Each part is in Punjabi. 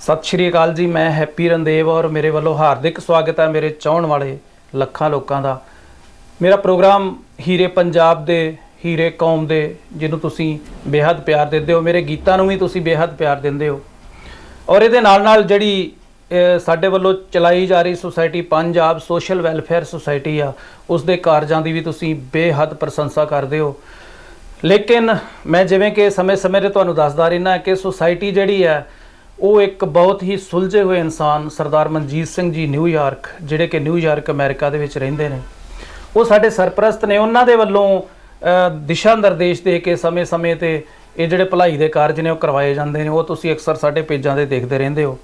ਸਤਿ ਸ਼੍ਰੀ ਅਕਾਲ ਜੀ ਮੈਂ ਹੈਪੀ ਰੰਦੇਵ ਔਰ ਮੇਰੇ ਵੱਲੋਂ ਹਾਰਦਿਕ ਸਵਾਗਤ ਹੈ ਮੇਰੇ ਚਾਹਣ ਵਾਲੇ ਲੱਖਾਂ ਲੋਕਾਂ ਦਾ। ਮੇਰਾ ਪ੍ਰੋਗਰਾਮ ਹੀਰੇ ਪੰਜਾਬ ਦੇ ਹੀਰੇ ਕੌਮ ਦੇ ਜਿਹਨੂੰ ਤੁਸੀਂ ਬੇਹੱਦ ਪਿਆਰ ਦਿੰਦੇ ਹੋ ਮੇਰੇ ਗੀਤਾਂ ਨੂੰ ਵੀ ਤੁਸੀਂ ਬੇਹੱਦ ਪਿਆਰ ਦਿੰਦੇ ਹੋ। ਔਰ ਇਹਦੇ ਨਾਲ ਨਾਲ ਜਿਹੜੀ ਅਹ, ਸਾਡੇ ਵੱਲੋਂ ਚਲਾਈ ਜਾ ਰਹੀ society Punjab social welfare society ਆ ਉਸ ਦੇ ਕਾਰਜਾਂ ਦੀ ਵੀ ਤੁਸੀਂ ਬੇਹੱਦ ਪ੍ਰਸ਼ੰਸਾ ਕਰਦੇ ਹੋ। ਲੇਕਿਨ ਮੈਂ ਜਿਵੇਂ ਕਿ ਸਮੇਂ-ਸਮੇਂ ਤੇ ਤੁਹਾਨੂੰ ਦੱਸਦਾ ਰਹਿਣਾ ਕਿ ਸੁਸਾਇਟੀ ਜਿਹੜੀ ਹੈ ਉਹ ਇੱਕ ਬਹੁਤ ਹੀ ਸੁਲਝੇ ਹੋਏ ਇਨਸਾਨ, ਸਰਦਾਰ ਮਨਜੀਤ ਸਿੰਘ ਜੀ ਨਿਊਯਾਰਕ ਜਿਹੜੇ ਕਿ ਨਿਊਯਾਰਕ ਅਮਰੀਕਾ ਦੇ ਵਿੱਚ ਰਹਿੰਦੇ ਨੇ। ਉਹ ਸਾਡੇ ਸਰਪ੍ਰਸਤ ਨੇ, ਉਹਨਾਂ ਦੇ ਵੱਲੋਂ ਦਿਸ਼ਾ ਨਿਰਦੇਸ਼ ਦੇ ਕੇ ਸਮੇਂ-ਸਮੇਂ ਤੇ ਇਹ ਜਿਹੜੇ ਭਲਾਈ ਦੇ ਕਾਰਜ ਨੇ, ਉਹ ਕਰਵਾਏ ਜਾਂਦੇ ਨੇ। ਉਹ ਤੁਸੀਂ ਅਕਸਰ ਸਾਡੇ ਪੇਜਾਂ ਤੇ ਦੇਖਦੇ ਰਹਿੰਦੇ ਹੋ।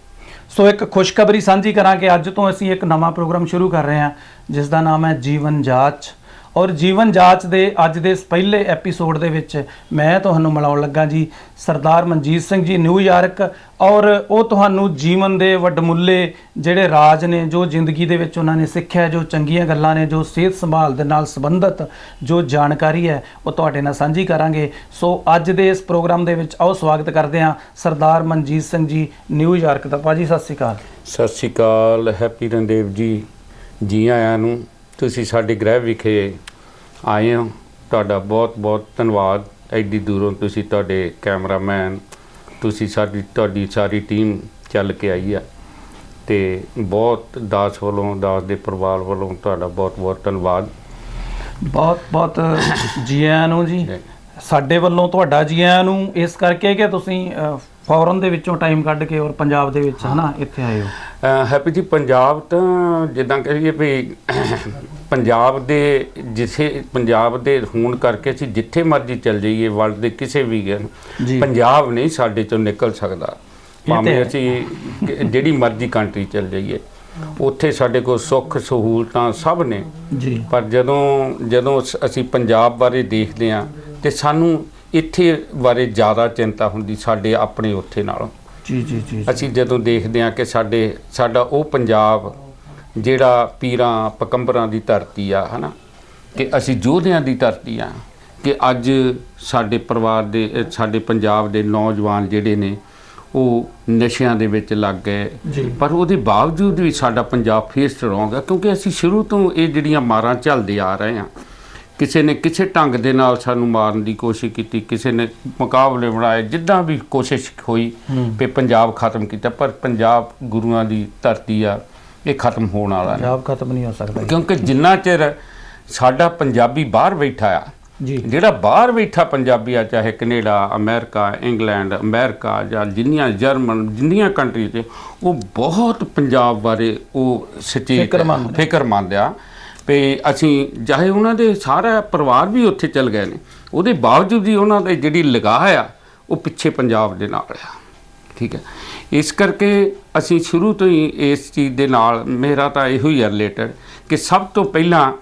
ਸੋ ਇੱਕ ਖੁਸ਼ਖਬਰੀ ਸਾਂਝੀ ਕਰਾਂਗੇ। ਅੱਜ ਤੋਂ ਅਸੀਂ ਇੱਕ ਨਵਾਂ ਪ੍ਰੋਗਰਾਮ ਸ਼ੁਰੂ ਕਰ ਰਹੇ ਹਾਂ, ਜਿਸ ਦਾ ਨਾਮ ਹੈ ਜੀਵਨ ਜਾਂਚ। ਔਰ ਜੀਵਨ ਜਾਂਚ ਦੇ ਅੱਜ ਦੇ ਇਸ ਪਹਿਲੇ ਐਪੀਸੋਡ ਦੇ ਵਿੱਚ ਮੈਂ ਤੁਹਾਨੂੰ ਮਿਲਾਉਣ ਲੱਗਾ ਜੀ, ਸਰਦਾਰ ਮਨਜੀਤ ਸਿੰਘ ਜੀ ਨਿਊਯਾਰਕ ਔਰ ਉਹ ਤੁਹਾਨੂੰ ਜੀਵਨ ਦੇ ਵੱਡਮੁੱਲੇ ਜਿਹੜੇ ਰਾਜ ਨੇ, ਜੋ ਜ਼ਿੰਦਗੀ ਦੇ ਵਿੱਚ ਉਹਨਾਂ ਨੇ ਸਿੱਖਿਆ, ਜੋ ਚੰਗੀਆਂ ਗੱਲਾਂ ਨੇ, ਜੋ ਸਿਹਤ ਸੰਭਾਲ ਦੇ ਨਾਲ ਸੰਬੰਧਿਤ ਜੋ ਜਾਣਕਾਰੀ ਹੈ, ਉਹ ਤੁਹਾਡੇ ਨਾਲ ਸਾਂਝੀ ਕਰਾਂਗੇ। ਸੋ ਅੱਜ ਦੇ ਇਸ ਪ੍ਰੋਗਰਾਮ ਦੇ ਵਿੱਚ ਆਓ, ਸਵਾਗਤ ਕਰਦੇ ਹਾਂ ਸਰਦਾਰ ਮਨਜੀਤ ਸਿੰਘ ਜੀ ਨਿਊਯਾਰਕ ਦਾ। ਭਾਜੀ ਸਤਿ ਸ਼੍ਰੀ ਅਕਾਲ। ਸਤਿ ਸ਼੍ਰੀ ਅਕਾਲ, ਹੈਪੀ ਰਣਦੇਵ ਜੀ ਜੀ ਆਇਆਂ ਨੂੰ। ਤੁਸੀਂ ਸਾਡੇ ਗ੍ਰਹਿ ਵਿਖੇ ਆਏ ਹੋ। ਤੁਹਾਡਾ ਬਹੁਤ ਬਹੁਤ ਧੰਨਵਾਦ। ਐਡੀ ਦੂਰੋਂ ਤੁਸੀਂ ਤੁਹਾਡੇ ਕੈਮਰਾਮੈਨ ਤੁਸੀਂ ਸਾਡੀ ਤੁਹਾਡੀ ਸਾਰੀ ਟੀਮ ਚੱਲ ਕੇ ਆਈ ਆ। ਤੇ ਬਹੁਤ ਦਾਸ ਵੱਲੋਂ ਦਾਸ ਦੇ ਪਰਿਵਾਰ ਵੱਲੋਂ ਤੁਹਾਡਾ ਬਹੁਤ ਬਹੁਤ ਧੰਨਵਾਦ। ਬਹੁਤ ਬਹੁਤ ਜੀ ਆਇਆਂ ਨੂੰ ਜੀ। ਸਾਡੇ ਵੱਲੋਂ ਤੁਹਾਡਾ ਜੀ ਆਇਆਂ ਨੂੰ ਇਸ ਕਰਕੇ ਕਿ ਤੁਸੀਂ ਫੌਰਨ ਦੇ ਵਿੱਚੋਂ ਟਾਈਮ ਕੱਢ ਕੇ ਔਰ ਪੰਜਾਬ ਦੇ ਵਿੱਚ ਹਨਾ ਇੱਥੇ ਆਏ ਹੋ? ਹੈਪੀ ਜੀ ਪੰਜਾਬ ਤਾਂ ਜਿੱਦਾਂ ਕਹੀਏ ਵੀ ਪੰਜਾਬ ਦੇ ਜਿਥੇ ਪੰਜਾਬ ਦੇ ਹੋਣ ਕਰਕੇ ਅਸੀਂ ਜਿੱਥੇ ਮਰਜ਼ੀ ਚੱਲ ਜਾਈਏ ਵਰਲਡ ਦੇ ਕਿਸੇ ਵੀ। ਪੰਜਾਬ ਨਹੀਂ ਸਾਡੇ ਚੋਂ ਨਿਕਲ ਸਕਦਾ। ਭਾਵੇਂ। ਅਸੀਂ ਜਿਹੜੀ ਮਰਜ਼ੀ ਕੰਟਰੀ ਚੱਲ ਜਾਈਏ ਉੱਥੇ ਸਾਡੇ ਕੋਲ ਸੁੱਖ ਸਹੂਲਤਾਂ ਸਭ ਨੇ। ਜੀ। ਪਰ ਜਦੋਂ ਜਦੋਂ ਅਸੀਂ ਪੰਜਾਬ ਬਾਰੇ ਦੇਖਦੇ ਹਾਂ ਤੇ ਸਾਨੂੰ ਇੱਥੇ ਬਾਰੇ ਜ਼ਿਆਦਾ ਚਿੰਤਾ ਹੁੰਦੀ ਸਾਡੇ ਆਪਣੇ ਉੱਥੇ ਨਾਲੋਂ। ਜੀ ਜੀ ਜੀ ਅਸੀਂ ਜਦੋਂ ਦੇਖਦੇ ਹਾਂ ਕਿ ਸਾਡੇ ਸਾਡਾ ਉਹ ਪੰਜਾਬ ਜਿਹੜਾ ਪੀਰਾਂ ਪਕੰਬਰਾਂ ਦੀ ਧਰਤੀ ਆ ਹਨਾ? ਕਿ ਅਸੀਂ ਯੋਧਿਆਂ ਦੀ ਧਰਤੀ ਆ ਕਿ ਅੱਜ ਸਾਡੇ ਪਰਿਵਾਰ ਦੇ ਸਾਡੇ ਪੰਜਾਬ ਦੇ ਨੌਜਵਾਨ ਜਿਹੜੇ ਨੇ ਉਹ ਨਸ਼ਿਆਂ ਦੇ ਵਿੱਚ ਲੱਗ ਗਏ। ਪਰ ਉਹਦੇ ਬਾਵਜੂਦ ਵੀ ਸਾਡਾ ਪੰਜਾਬ ਫੇਰ ਸਟਰੋਂਗ ਹੈ ਕਿਉਂਕਿ ਅਸੀਂ ਸ਼ੁਰੂ ਤੋਂ ਇਹ ਜਿਹੜੀਆਂ ਮਾਰਾਂ ਝੱਲਦੇ ਆ ਰਹੇ ਹਾਂ ਕਿਸੇ ਨੇ ਕਿਸੇ ਢੰਗ ਦੇ ਨਾਲ ਸਾਨੂੰ ਮਾਰਨ ਦੀ ਕੋਸ਼ਿਸ਼ ਕੀਤੀ ਕਿਸੇ ਨੇ ਮੁਕਾਬਲੇ ਬਣਾਏ ਜਿੱਦਾਂ ਵੀ ਕੋਸ਼ਿਸ਼ ਹੋਈ। ਵੀ ਪੰਜਾਬ ਖਤਮ ਕੀਤਾ ਪਰ ਪੰਜਾਬ ਗੁਰੂਆਂ ਦੀ ਧਰਤੀ ਆ ਇਹ ਖਤਮ ਹੋਣ ਵਾਲਾ ਨਹੀਂ ਪੰਜਾਬ ਖਤਮ ਨਹੀਂ ਹੋ ਸਕਦਾ। ਕਿਉਂਕਿ ਜਿੰਨਾ ਚਿਰ ਸਾਡਾ ਪੰਜਾਬੀ ਬਾਹਰ ਬੈਠਾ ਆ ਜੀ ਜਿਹੜਾ ਬਾਹਰ ਬੈਠਾ ਪੰਜਾਬੀ ਆ ਚਾਹੇ ਕੈਨੇਡਾ ਅਮਰੀਕਾ ਇੰਗਲੈਂਡ ਅਮਰੀਕਾ ਜਾਂ ਜਿੰਨੀਆਂ ਜਰਮਨ ਜਿੰਨੀਆਂ ਕੰਟਰੀ ਤੇ ਉਹ ਬਹੁਤ ਪੰਜਾਬ ਬਾਰੇ ਉਹ ਸਚੇਤ। ਫਿਕਰਮੰਦ ਆ ਵੀ ਅਸੀਂ ਚਾਹੇ ਉਹਨਾਂ ਦੇ ਸਾਰਾ ਪਰਿਵਾਰ ਵੀ ਉੱਥੇ ਚਲ ਗਏ ਨੇ। ਉਹਦੇ ਬਾਵਜੂਦ ਵੀ ਉਹਨਾਂ ਦੀ ਜਿਹੜੀ ਲਗਾਹ ਆ ਉਹ ਪਿੱਛੇ ਪੰਜਾਬ ਦੇ ਨਾਲ ਆ। ਠੀਕ ਹੈ। ਇਸ ਕਰਕੇ ਅਸੀਂ ਸ਼ੁਰੂ ਤੋਂ ਹੀ ਇਸ ਚੀਜ਼ ਦੇ ਨਾਲ ਮੇਰਾ ਤਾਂ ਇਹੋ ਹੀ ਰਿਲੇਟਡ ਕਿ ਸਭ ਤੋਂ ਪਹਿਲਾਂ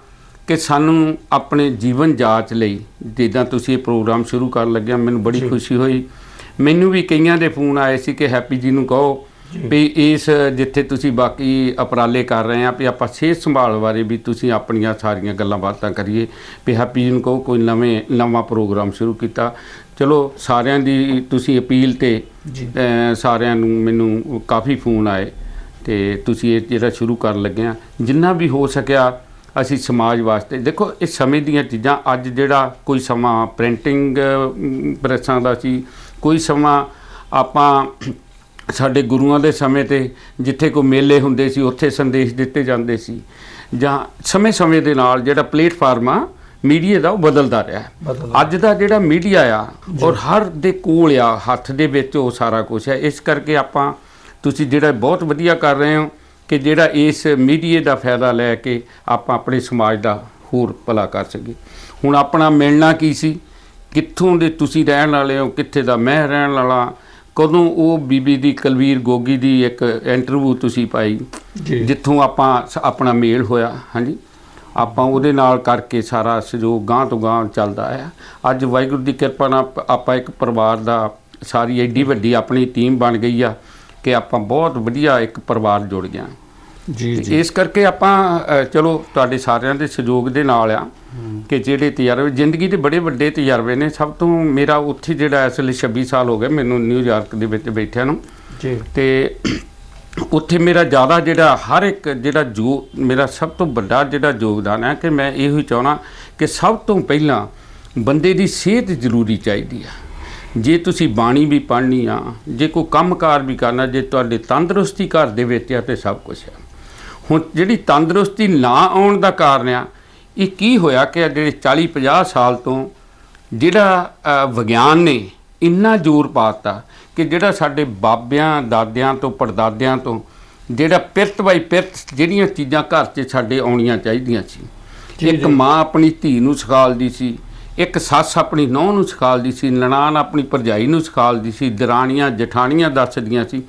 ਕਿ ਸਾਨੂੰ ਆਪਣੇ ਜੀਵਨ ਜਾਂਚ ਲਈ ਜਿੱਦਾਂ ਤੁਸੀਂ ਇਹ ਪ੍ਰੋਗਰਾਮ ਸ਼ੁਰੂ ਕਰਨ ਲੱਗਿਆ ਮੈਨੂੰ ਬੜੀ ਖੁਸ਼ੀ ਹੋਈ। ਮੈਨੂੰ ਵੀ ਕਈਆਂ ਦੇ ਫੋਨ ਆਏ ਸੀ ਕਿ ਹੈਪੀ ਜੀ ਨੂੰ ਕਹੋ ਵੀ ਇਸ ਜਿੱਥੇ ਤੁਸੀਂ ਬਾਕੀ ਉਪਰਾਲੇ ਕਰ ਰਹੇ ਆ ਵੀ ਆਪਾਂ ਸਿਹਤ ਸੰਭਾਲ ਬਾਰੇ ਵੀ ਤੁਸੀਂ ਆਪਣੀਆਂ ਸਾਰੀਆਂ ਗੱਲਾਂ ਬਾਤਾਂ ਕਰੀਏ ਵੀ ਹੈਪੀ ਨੂੰ ਕਹੋ ਕੋਈ ਨਵੇਂ ਨਵਾਂ ਪ੍ਰੋਗਰਾਮ ਸ਼ੁਰੂ ਕੀਤਾ। ਚਲੋ ਸਾਰਿਆਂ ਦੀ ਤੁਸੀਂ ਅਪੀਲ ਤੇ ਸਾਰਿਆਂ ਨੂੰ ਮੈਨੂੰ ਕਾਫੀ ਫੋਨ ਆਏ ਤੇ ਤੁਸੀਂ ਇਹ ਜਿਹੜਾ ਸ਼ੁਰੂ ਕਰਨ ਲੱਗੇ ਆ ਜਿੰਨਾ ਵੀ ਹੋ ਸਕਿਆ ਅਸੀਂ ਸਮਾਜ ਵਾਸਤੇ ਦੇਖੋ ਇਹ ਸਮੇਂ ਦੀਆਂ ਚੀਜ਼ਾਂ ਅੱਜ ਜਿਹੜਾ ਕੋਈ ਸਮਾਂ ਪ੍ਰਿੰਟਿੰਗ ਪ੍ਰੈਸਾਂ ਦਾ ਸੀ ਕੋਈ ਸਮਾਂ ਆਪਾਂ ਸਾਡੇ ਗੁਰੂਆਂ ਦੇ ਸਮੇਂ ਤੇ ਜਿੱਥੇ ਕੋਈ ਮੇਲੇ ਹੁੰਦੇ ਸੀ ਉੱਥੇ ਸੰਦੇਸ਼ ਦਿੱਤੇ ਜਾਂਦੇ ਸੀ। ਜਾਂ ਸਮੇਂ-ਸਮੇਂ ਦੇ ਨਾਲ ਜਿਹੜਾ ਪਲੇਟਫਾਰਮ ਆ ਮੀਡੀਆ ਦਾ ਉਹ ਬਦਲਦਾ ਰਿਹਾ। ਅੱਜ ਦਾ ਜਿਹੜਾ ਮੀਡੀਆ ਆ ਔਰ ਹਰ ਦੇ ਕੋਲ ਆ ਹੱਥ ਦੇ ਵਿੱਚ ਉਹ ਸਾਰਾ ਕੁਝ ਹੈ ਇਸ ਕਰਕੇ ਆਪਾਂ ਤੁਸੀਂ ਜਿਹੜਾ ਬਹੁਤ ਵਧੀਆ ਕਰ ਰਹੇ ਹੋ ਕਿ ਜਿਹੜਾ ਇਸ ਮੀਡੀਆ ਦਾ ਫਾਇਦਾ ਲੈ ਕੇ ਆਪਾਂ ਆਪਣੇ ਸਮਾਜ ਦਾ ਹੋਰ ਭਲਾ ਕਰ ਸਕੀਏ। ਹੁਣ ਆਪਣਾ ਮਿਲਣਾ ਕੀ ਸੀ? ਕਿੱਥੋਂ ਦੇ ਤੁਸੀਂ ਰਹਿਣ ਵਾਲੇ ਹੋ? ਕਿੱਥੇ ਦਾ ਮੈਂ ਰਹਿਣ ਵਾਲਾ? ਕਦੋਂ ਉਹ ਬੀਬੀ ਦੀ ਕਲਵੀਰ ਗੋਗੀ ਦੀ ਇੱਕ ਇੰਟਰਵਿਊ ਤੁਸੀਂ ਪਾਈ ਜਿੱਥੋਂ ਆਪਾਂ ਆਪਣਾ ਮੇਲ ਹੋਇਆ ਹਾਂਜੀ? ਆਪਾਂ ਉਹਦੇ ਨਾਲ ਕਰਕੇ ਸਾਰਾ ਸਹਿਯੋਗ ਗਾਂ ਤੋਂ ਗਾਂ ਚੱਲਦਾ ਆ ਅੱਜ ਵਾਹਿਗੁਰੂ ਦੀ ਕਿਰਪਾ ਨਾਲ ਆਪਾਂ ਇੱਕ ਪਰਿਵਾਰ ਦਾ ਸਾਰੀ ਐਡੀ ਵੱਡੀ ਆਪਣੀ ਟੀਮ ਬਣ ਗਈ ਆ ਕਿ ਆਪਾਂ ਬਹੁਤ ਵਧੀਆ ਇੱਕ ਪਰਿਵਾਰ ਜੁੜ ਗਿਆ। ਜੀ ਤੇ ਇਸ ਕਰਕੇ ਆਪਾਂ ਚਲੋ ਤੁਹਾਡੇ ਸਾਰਿਆਂ ਦੇ ਸਹਿਯੋਗ ਦੇ ਨਾਲ ਆ ਕਿ ਜਿਹੜੇ ਤਜਰਬੇ ਜ਼ਿੰਦਗੀ ਦੇ ਬੜੇ ਵੱਡੇ ਤਜਰਬੇ ਨੇ। ਸਭ ਤੋਂ ਮੇਰਾ ਉੱਥੇ ਜਿਹੜਾ ਇਸ ਵੇਲੇ 26 ਸਾਲ ਹੋ ਗਏ ਮੈਨੂੰ ਨਿਊਯਾਰਕ ਦੇ ਵਿੱਚ ਬੈਠਿਆਂ ਨੂੰ। ਜੀ। ਤੇ ਉੱਥੇ ਮੇਰਾ ਜ਼ਿਆਦਾ ਜਿਹੜਾ ਹਰ ਇੱਕ ਜਿਹੜਾ ਜੋ ਮੇਰਾ ਸਭ ਤੋਂ ਵੱਡਾ ਜਿਹੜਾ ਯੋਗਦਾਨ ਹੈ ਕਿ ਮੈਂ ਇਹੋ ਹੀ ਚਾਹਣਾ ਕਿ ਸਭ ਤੋਂ ਪਹਿਲਾਂ ਬੰਦੇ ਦੀ ਸਿਹਤ ਜ਼ਰੂਰੀ ਚਾਹੀਦੀ ਆ। ਜੇ ਤੁਸੀਂ ਬਾਣੀ ਵੀ ਪੜ੍ਹਨੀ ਆ ਜੇ ਕੋਈ ਕੰਮਕਾਰ ਵੀ ਕਰਨਾ ਜੇ ਤੁਹਾਡੇ ਤੰਦਰੁਸਤੀ ਘਰ ਦੇ ਵਿੱਚ ਆ ਤੇ ਸਭ ਕੁਝ ਆ। ਹੁਣ ਜਿਹੜੀ ਤੰਦਰੁਸਤੀ ਨਾ ਆਉਣ ਦਾ ਕਾਰਨ ਆ ਇਹ ਕੀ ਹੋਇਆ ਕਿ ਜਿਹੜੇ 40 50 ਸਾਲ ਤੋਂ ਜਿਹੜਾ ਵਿਗਿਆਨ ਨੇ ਇੰਨਾ ਜ਼ੋਰ ਪਾਤਾ ਕਿ ਜਿਹੜਾ ਸਾਡੇ ਬਾਬਿਆਂ ਦਾਦਿਆਂ ਤੋਂ ਪੜਦਾਦਿਆਂ ਤੋਂ ਜਿਹੜਾ ਪਿਰਤ ਬਾਈ ਪਿਰਤ ਜਿਹੜੀਆਂ ਚੀਜ਼ਾਂ ਘਰ 'ਚ ਸਾਡੇ ਆਉਣੀਆਂ ਚਾਹੀਦੀਆਂ ਸੀ ਇੱਕ। ਮਾਂ ਆਪਣੀ ਧੀ ਨੂੰ ਸਿਖਾਲਦੀ ਸੀ ਇੱਕ ਸੱਸ ਆਪਣੀ ਨੂੰਹ ਨੂੰ ਸਿਖਾਲਦੀ ਸੀ ਨਨਾਣ ਆਪਣੀ ਭਰਜਾਈ ਨੂੰ ਸਿਖਾਲਦੀ ਸੀ ਦਰਾਣੀਆਂ ਜਠਾਣੀਆਂ ਦੱਸਦੀਆਂ ਸੀ।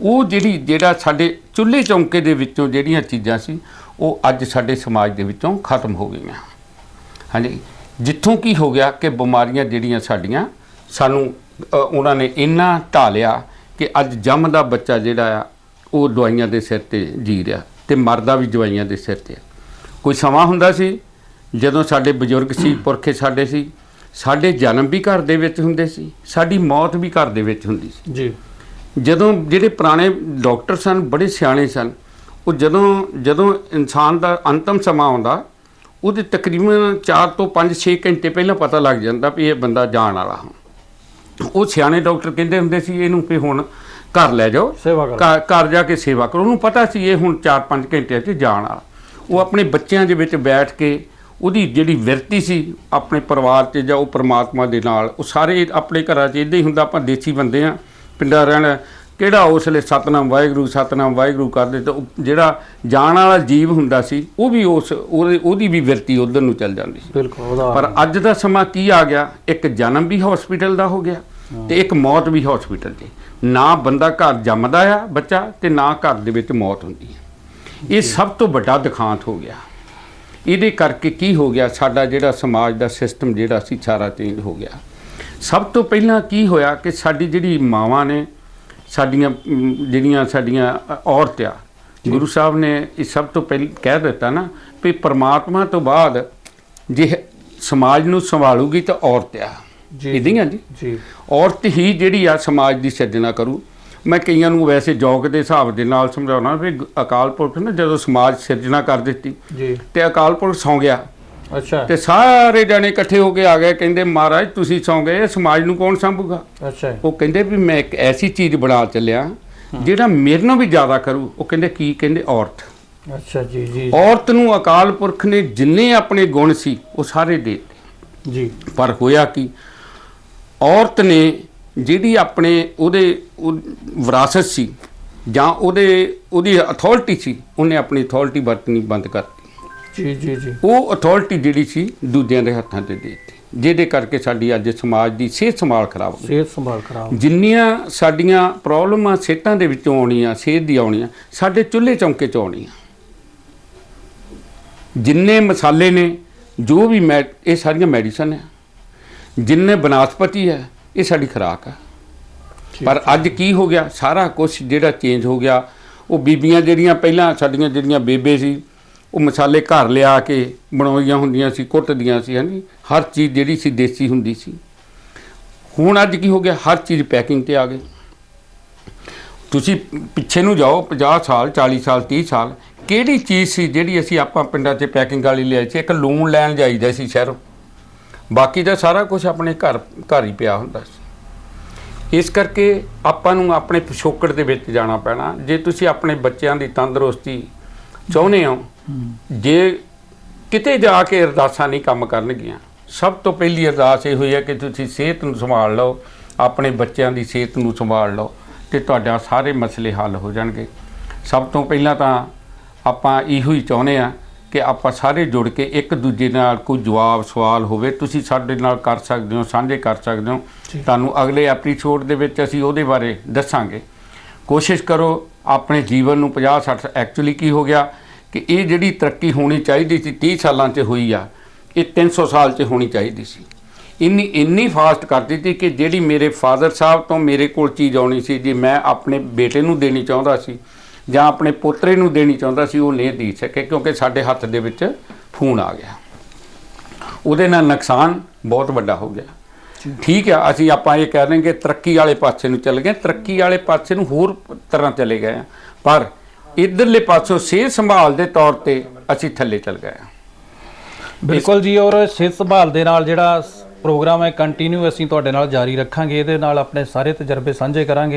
ਉਹ ਜਿਹੜੀ ਜਿਹੜਾ ਸਾਡੇ ਚੁੱਲ੍ਹੇ ਚੌਂਕੇ ਦੇ ਵਿੱਚੋਂ ਜਿਹੜੀਆਂ ਚੀਜ਼ਾਂ ਸੀ ਉਹ ਅੱਜ ਸਾਡੇ ਸਮਾਜ ਦੇ ਵਿੱਚੋਂ ਖਤਮ ਹੋ ਗਈਆਂ ਹਾਂਜੀ ਜਿੱਥੋਂ ਕੀ ਹੋ ਗਿਆ ਕਿ ਬਿਮਾਰੀਆਂ ਜਿਹੜੀਆਂ ਸਾਡੀਆਂ ਸਾਨੂੰ ਉਹਨਾਂ ਨੇ ਇੰਨਾ ਢਾਲਿਆ ਕਿ ਅੱਜ ਜੰਮਦਾ ਬੱਚਾ ਜਿਹੜਾ ਆ ਉਹ ਦਵਾਈਆਂ ਦੇ ਸਿਰ ਤੇ ਜੀ ਰਿਹਾ ਤੇ ਮਰਦਾ ਵੀ ਦਵਾਈਆਂ ਦੇ ਸਿਰ ਤੇ। ਕੋਈ ਸਮਾਂ ਹੁੰਦਾ ਸੀ ਜਦੋਂ ਸਾਡੇ ਬਜ਼ੁਰਗ ਸੀ ਪੁਰਖੇ ਸਾਡੇ ਸੀ ਸਾਡੇ ਜਨਮ ਵੀ ਘਰ ਦੇ ਵਿੱਚ ਹੁੰਦੇ ਸੀ ਸਾਡੀ ਮੌਤ ਵੀ ਘਰ ਦੇ ਵਿੱਚ ਹੁੰਦੀ ਸੀ। ਜੀ। ਜਦੋਂ ਜਿਹੜੇ ਪੁਰਾਣੇ ਡਾਕਟਰ ਸਨ ਬੜੇ ਸਿਆਣੇ ਸਨ ਉਹ ਜਦੋਂ ਜਦੋਂ ਇਨਸਾਨ ਦਾ ਅੰਤਮ ਸਮਾਂ ਆਉਂਦਾ ਉਹਦੇ ਤਕਰੀਬਨ 4 ਤੋਂ 5-6 ਘੰਟੇ ਪਹਿਲਾਂ ਪਤਾ ਲੱਗ ਜਾਂਦਾ ਵੀ ਇਹ ਬੰਦਾ ਜਾਣ ਵਾਲਾ ਹੁਣ। ਉਹ ਸਿਆਣੇ ਡਾਕਟਰ ਕਹਿੰਦੇ ਹੁੰਦੇ ਸੀ ਇਹਨੂੰ ਵੀ ਹੁਣ ਘਰ ਲੈ ਜਾਓ ਸੇਵਾ ਕਰੋ। ਘਰ ਜਾ ਕੇ ਸੇਵਾ ਕਰੋ। ਉਹਨੂੰ ਪਤਾ ਸੀ ਇਹ ਹੁਣ 4-5 ਘੰਟਿਆਂ 'ਚ ਜਾਣ ਵਾਲਾ। ਉਹ ਆਪਣੇ ਬੱਚਿਆਂ ਦੇ ਵਿੱਚ ਬੈਠ ਕੇ ਉਹਦੀ ਜਿਹੜੀ ਵਿਰਤੀ ਸੀ ਆਪਣੇ ਪਰਿਵਾਰ 'ਚ ਜਾਂ ਉਹ ਪ੍ਰਮਾਤਮਾ ਦੇ ਨਾਲ ਉਹ ਸਾਰੇ ਆਪਣੇ ਘਰਾਂ 'ਚ ਇਦਾਂ ਹੀ ਹੁੰਦਾ ਆਪਾਂ ਦੇਸੀ ਬੰਦੇ ਆ ਪਿੰਡਾਂ ਰਹਿਣ। ਕਿਹੜਾ ਉਸ ਵੇਲੇ ਸਤਨਾਮ ਵਾਹਿਗੁਰੂ ਸਤਨਾਮ ਵਾਹਿਗੁਰੂ ਕਰਦੇ ਤਾਂ ਉਹ ਜਿਹੜਾ ਜਾਣ ਵਾਲਾ ਜੀਵ ਹੁੰਦਾ ਸੀ ਉਹ ਵੀ ਉਸ ਉਹਦੇ- ਵੀ ਵਿਰਤੀ ਉਧਰ ਨੂੰ ਚੱਲ ਜਾਂਦੀ ਸੀ। ਬਿਲਕੁਲ ਪਰ ਅੱਜ ਦਾ ਸਮਾਂ ਕੀ ਆ ਗਿਆ? ਇੱਕ ਜਨਮ ਵੀ ਹਸਪੀਟਲ ਦਾ ਹੋ ਗਿਆ ਤੇ ਇੱਕ ਮੌਤ ਵੀ ਹਸਪੀਟਲ 'ਚ ਨਾ ਬੰਦਾ ਘਰ ਜੰਮਦਾ ਆ ਬੱਚਾ ਤੇ ਨਾ ਘਰ ਦੇ ਵਿੱਚ ਮੌਤ ਹੁੰਦੀ ਹੈ ਇਹ ਸਭ ਤੋਂ ਵੱਡਾ ਦਿਖਾਂਤ ਹੋ ਗਿਆ। ਇਹਦੇ ਕਰਕੇ ਕੀ ਹੋ ਗਿਆ? ਸਾਡਾ ਜਿਹੜਾ ਸਮਾਜ ਦਾ ਸਿਸਟਮ ਜਿਹੜਾ ਸੀ ਸਾਰਾ ਚੇਂਜ ਹੋ ਗਿਆ। ਸਭ ਤੋਂ ਪਹਿਲਾਂ ਕੀ ਹੋਇਆ ਕਿ ਸਾਡੀ ਜਿਹੜੀ ਮਾਵਾਂ ਨੇ ਸਾਡੀਆਂ ਜਿਹੜੀਆਂ ਸਾਡੀਆਂ ਔਰਤ ਆ ਗੁਰੂ ਸਾਹਿਬ ਨੇ ਇਹ ਸਭ ਤੋਂ ਪਹਿਲਾਂ ਕਹਿ ਦਿੱਤਾ ਨਾ ਵੀ ਪ੍ਰਮਾਤਮਾ ਤੋਂ ਬਾਅਦ ਜੇ ਸਮਾਜ ਨੂੰ ਸੰਭਾਲੂਗੀ ਤਾਂ ਔਰਤ ਆ। ਜੀ। ਇਦਾਂ ਹੀ ਆ ਜੀ। ਜੀ। ਔਰਤ ਹੀ ਜਿਹੜੀ ਆ ਸਮਾਜ ਦੀ ਸਿਰਜਣਾ ਕਰੂ। ਮੈਂ ਕਈਆਂ ਨੂੰ ਵੈਸੇ ਜੋਗ ਦੇ ਹਿਸਾਬ ਦੇ ਨਾਲ ਸਮਝਾਉਣਾ ਵੀ ਅਕਾਲ ਪੁਰਖ ਨੇ ਜਦੋਂ ਸਮਾਜ ਸਿਰਜਣਾ ਕਰ ਦਿੱਤੀ ਜੀ। ਤੇ ਅਕਾਲ ਪੁਰਖ ਸੌਂ ਗਿਆ। ਅੱਛਾ। ਤੇ ਸਾਰੇ ਜਣੇ ਇਕੱਠੇ ਹੋ ਕੇ ਆ ਗਏ ਕਹਿੰਦੇ ਮਹਾਰਾਜ ਤੁਸੀਂ ਸੌਂ ਗਏ ਸਮਾਜ ਨੂੰ ਕੌਣ ਸੰਭੂਗਾ? ਅੱਛਾ। ਉਹ ਕਹਿੰਦੇ ਵੀ ਮੈਂ ਇੱਕ ਐਸੀ ਚੀਜ਼ ਬਣਾ ਚੱਲਿਆ ਜਿਹੜਾ ਮੇਰੇ ਨਾਲੋਂ ਵੀ ਜ਼ਿਆਦਾ ਕਰੂ। ਉਹ ਕਹਿੰਦੇ ਕੀ? ਕਹਿੰਦੇ ਔਰਤ। ਅੱਛਾ ਜੀ ਜੀ। ਔਰਤ ਨੂੰ ਅਕਾਲ ਪੁਰਖ ਨੇ ਜਿੰਨੇ ਆਪਣੇ ਗੁਣ ਸੀ ਉਹ ਸਾਰੇ ਦੇ ਦਿੱਤੇ। ਜੀ। ਪਰ ਹੋਇਆ ਕੀ? ਔਰਤ ਨੇ ਜਿਹੜੀ ਆਪਣੇ ਉਹਦੇ ਉਹ ਵਿਰਾਸਤ ਸੀ ਜਾਂ ਉਹਦੇ ਉਹਦੀ ਅਥਾਰਟੀ ਸੀ ਉਹਨੇ ਆਪਣੀ ਅਥਾਰਟੀ ਵਰਤਣੀ ਬੰਦ ਕਰਤੀ। ਜੀ ਜੀ ਜੀ। ਉਹ ਅਥਾਰਟੀ ਜਿਹੜੀ ਸੀ ਦੂਜਿਆਂ ਦੇ ਹੱਥਾਂ ਤੇ ਦੇ ਦਿੱਤੀ। ਜਿਹਦੇ ਕਰਕੇ ਸਾਡੀ ਅੱਜ ਸਮਾਜ ਦੀ ਸਿਹਤ ਸੰਭਾਲ ਖਰਾਬ ਹੋ ਗਈ। ਸਿਹਤ ਸੰਭਾਲ ਖਰਾਬ ਜਿੰਨੀਆਂ ਸਾਡੀਆਂ ਪ੍ਰੋਬਲਮਾਂ ਸਿਹਤਾਂ ਦੇ ਵਿੱਚੋਂ ਆਉਣੀਆਂ ਸਿਹਤ ਦੀ ਆਉਣੀਆਂ ਸਾਡੇ ਚੁੱਲ੍ਹੇ ਚੌਂਕੇ 'ਚ ਆਉਣੀਆਂ। ਜਿੰਨੇ ਮਸਾਲੇ ਨੇ ਜੋ ਵੀ ਮੈ ਇਹ ਸਾਰੀਆਂ ਮੈਡੀਸਨ ਹੈ ਜਿੰਨੇ ਬਨਸਪਤੀ ਹੈ ਇਹ ਸਾਡੀ ਖੁਰਾਕ ਹੈ ਪਰ ਅੱਜ ਕੀ ਹੋ ਗਿਆ? ਸਾਰਾ ਕੁਝ ਜਿਹੜਾ ਚੇਂਜ ਹੋ ਗਿਆ ਉਹ ਬੀਬੀਆਂ ਜਿਹੜੀਆਂ ਪਹਿਲਾਂ ਸਾਡੀਆਂ ਜਿਹੜੀਆਂ ਬੇਬੇ ਸੀ ਉਹ ਮਸਾਲੇ ਘਰ ਲਿਆ ਕੇ ਬਣਾਉਈਆਂ ਹੁੰਦੀਆਂ ਸੀ ਕੁੱਟਦੀਆਂ ਸੀ ਹਾਂਜੀ ਹਰ ਚੀਜ਼ ਜਿਹੜੀ ਸੀ ਦੇਸੀ ਹੁੰਦੀ ਸੀ। ਹੁਣ ਅੱਜ ਕੀ ਹੋ ਗਿਆ? ਹਰ ਚੀਜ਼ ਪੈਕਿੰਗ ਤੇ ਆ ਗਈ। ਤੁਸੀਂ ਪਿੱਛੇ ਨੂੰ ਜਾਓ 50 ਸਾਲ 40 ਸਾਲ 30 ਸਾਲ ਕਿਹੜੀ ਚੀਜ਼ ਸੀ ਜਿਹੜੀ ਅਸੀਂ ਆਪਾਂ ਪਿੰਡਾਂ 'ਚ ਪੈਕਿੰਗ ਵਾਲੀ ਲਿਆਈ ਸੀ? ਇੱਕ ਲੂਣ ਲੈਣ ਜਾਈਦਾ ਸੀ ਸ਼ਹਿਰੋਂ। ਬਾਕੀ ਦਾ ਸਾਰਾ ਕੁਝ ਆਪਣੇ ਘਰ ਘਰ ਹੀ ਪਿਆ ਹੁੰਦਾ ਸੀ। ਇਸ ਕਰਕੇ ਆਪਾਂ ਨੂੰ ਆਪਣੇ ਪਿਛੋਕੜ ਦੇ ਵਿੱਚ ਜਾਣਾ ਪੈਣਾ। ਜੇ ਤੁਸੀਂ ਆਪਣੇ ਬੱਚਿਆਂ ਦੀ ਤੰਦਰੁਸਤੀ ਚਾਹੁੰਦੇ ਹੋ ਜੇ ਕਿਤੇ ਜਾ ਕੇ ਅਰਦਾਸਾਂ ਨਹੀਂ ਕੰਮ ਕਰਨਗੀਆਂ ਸਭ ਤੋਂ ਪਹਿਲੀ ਅਰਦਾਸ ਇਹ ਹੋਈ ਹੈ ਕਿ ਤੁਸੀਂ ਸਿਹਤ ਨੂੰ ਸੰਭਾਲ ਲਓ ਆਪਣੇ ਬੱਚਿਆਂ ਦੀ ਸਿਹਤ ਨੂੰ ਸੰਭਾਲ ਲਓ ਤੇ ਤੁਹਾਡਾ ਸਾਰੇ ਮਸਲੇ ਹੱਲ ਹੋ ਜਾਣਗੇ। ਸਭ ਤੋਂ ਪਹਿਲਾਂ ਤਾਂ ਆਪਾਂ ਇਹੋ ਹੀ ਚਾਹੁੰਦੇ ਆ ਕਿ ਆਪਾਂ ਸਾਰੇ ਜੁੜ ਕੇ ਇੱਕ ਦੂਜੇ ਨਾਲ ਕੋਈ ਜਵਾਬ ਸਵਾਲ ਹੋਵੇ ਤੁਸੀਂ ਸਾਡੇ ਨਾਲ ਕਰ ਸਕਦੇ ਹੋ ਸਾਂਝੇ ਕਰ ਸਕਦੇ ਹੋ। ਤੁਹਾਨੂੰ ਅਗਲੇ ਐਪੀਸੋਡ ਦੇ ਵਿੱਚ ਅਸੀਂ ਉਹਦੇ ਬਾਰੇ ਦੱਸਾਂਗੇ। ਕੋਸ਼ਿਸ਼ ਕਰੋ ਆਪਣੇ ਜੀਵਨ ਨੂੰ 50 60 ਐਕਚੁਅਲੀ ਕੀ ਹੋ ਗਿਆ ਕਿ ਇਹ ਜਿਹੜੀ ਤਰੱਕੀ ਹੋਣੀ ਚਾਹੀਦੀ ਸੀ 30 ਸਾਲਾਂ 'ਚ ਹੋਈ ਆ ਇਹ 300 ਸਾਲ 'ਚ ਹੋਣੀ ਚਾਹੀਦੀ ਸੀ। ਇੰਨੀ ਇੰਨੀ ਫਾਸਟ ਕਰ ਦਿੱਤੀ ਕਿ ਜਿਹੜੀ ਮੇਰੇ ਫਾਦਰ ਸਾਹਿਬ ਤੋਂ ਮੇਰੇ ਕੋਲ ਚੀਜ਼ ਆਉਣੀ ਸੀ ਜੇ ਮੈਂ ਆਪਣੇ ਬੇਟੇ ਨੂੰ ਦੇਣੀ ਚਾਹੁੰਦਾ ਸੀ ਜਾਂ ਆਪਣੇ ਪੋਤਰੇ ਨੂੰ ਦੇਣੀ ਚਾਹੁੰਦਾ ਸੀ, ਉਹ ਨਹੀਂ ਦੇ ਸਕੇ ਕਿਉਂਕਿ ਸਾਡੇ ਹੱਥ ਦੇ ਵਿੱਚ ਫੋਨ ਆ ਗਿਆ। ਉਹਦੇ ਨਾਲ ਨੁਕਸਾਨ ਬਹੁਤ ਵੱਡਾ ਹੋ ਗਿਆ। ਠੀਕ ਆ, ਅਸੀਂ ਆਪਾਂ ਇਹ ਕਹਿ ਰਹੇ ਕਿ ਤਰੱਕੀ ਵਾਲੇ ਪਾਸੇ ਨੂੰ ਚੱਲ ਗਏ। ਤਰੱਕੀ ਵਾਲੇ ਪਾਸੇ ਨੂੰ ਹੋਰ ਤਰ੍ਹਾਂ ਚਲੇ ਗਏ ਆ। ਪਰ ਇਧਰਲੇ ਪਾਸੋਂ ਸਿਹਤ ਸੰਭਾਲ ਦੇ ਤੌਰ ਤੇ ਅਸੀਂ ਥੱਲੇ ਚੱਲ ਗਏ ਆ। ਬਿਲਕੁਲ ਜੀ, ਔਰ ਸਿਹਤ ਸੰਭਾਲ ਦੇ ਨਾਲ ਜਿਹੜਾ ਪ੍ਰੋਗਰਾਮ ਹੈ, ਕੰਟੀਨਿਊ ਅਸੀਂ ਤੁਹਾਡੇ ਨਾਲ ਜਾਰੀ ਰੱਖਾਂਗੇ। ਇਹਦੇ ਨਾਲ ਆਪਣੇ ਸਾਰੇ ਤਜਰਬੇ ਸਾਂਝੇ ਕਰਾਂਗੇ।